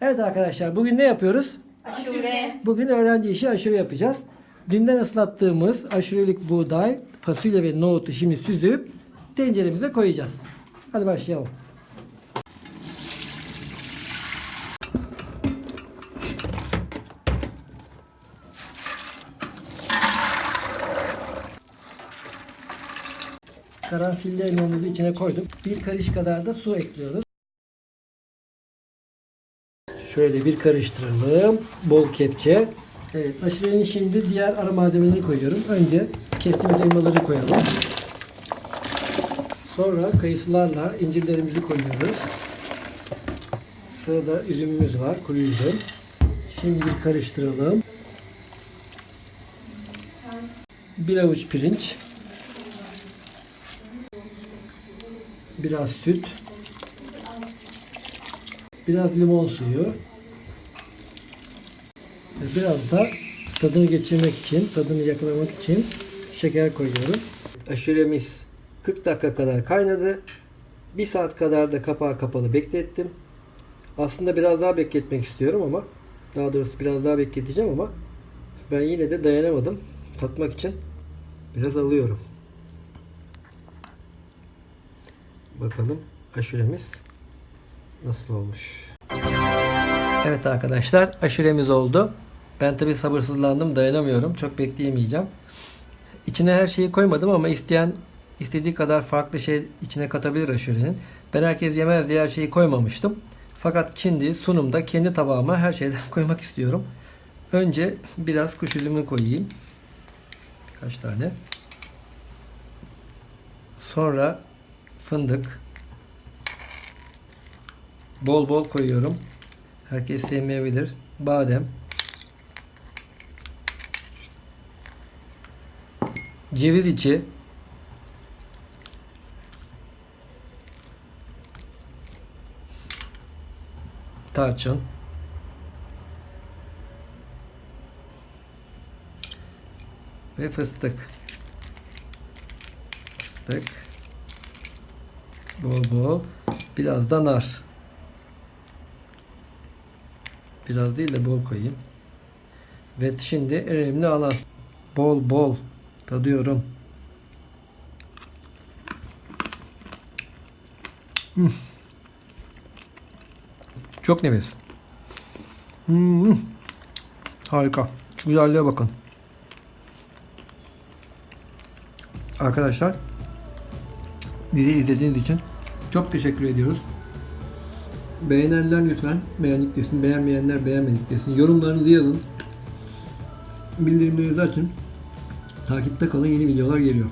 Evet arkadaşlar bugün ne yapıyoruz? Aşure. Bugün öğrenci işi aşure yapacağız. Dünden ıslattığımız aşurelik buğday, fasulye ve nohutu şimdi süzüp tenceremize koyacağız. Hadi başlayalım. Karanfilli elmamızı içine koyduk. Bir karış kadar da su ekliyoruz. Şöyle bir karıştıralım. Bol kepçe. Evet, aşurenin şimdi diğer ara malzemelerini koyuyorum. Önce kestiğimiz elmaları koyalım. Sonra kayısılarla incirlerimizi koyuyoruz. Sırada üzümümüz var, kuru üzüm. Şimdi bir karıştıralım. Bir avuç pirinç. Biraz süt. Biraz limon suyu. Ve Biraz da tadını geçirmek için, tadını yakalamak için şeker koyuyorum. Aşuremiz 40 dakika kadar kaynadı. 1 saat kadar da kapağı kapalı beklettim. Aslında biraz daha bekletmek istiyorum ama daha doğrusu biraz daha bekleteceğim ama ben yine de dayanamadım. Tatmak için biraz alıyorum. Bakalım aşuremiz nasıl olmuş. Evet arkadaşlar aşuremiz oldu. Ben tabi sabırsızlandım dayanamıyorum. Çok bekleyemeyeceğim. İçine her şeyi koymadım ama isteyen istediği kadar farklı şey içine katabilir aşurenin. Ben herkes yemez diye her şeyi koymamıştım. Fakat şimdi sunumda kendi tabağıma her şeyden koymak istiyorum. Önce biraz kuş üzümü koyayım. Birkaç tane. Sonra fındık. Bol bol koyuyorum. Herkes sevmeyebilir. Badem. Ceviz içi. Tarçın. Ve fıstık. Fıstık. Bol bol. Biraz da nar. Biraz değil de bol koyayım. Ve şimdi önemli alan. Bol bol tadıyorum. Hmm. Çok nefis. Hmm. Harika. Şu güzelliğe bakın. Arkadaşlar bizi izlediğiniz için çok teşekkür ediyoruz. Beğenenler lütfen beğendik desin. Beğenmeyenler beğenmedik desin. Yorumlarınızı yazın. Bildirimlerinizi açın. Takipte kalın. Yeni videolar geliyor.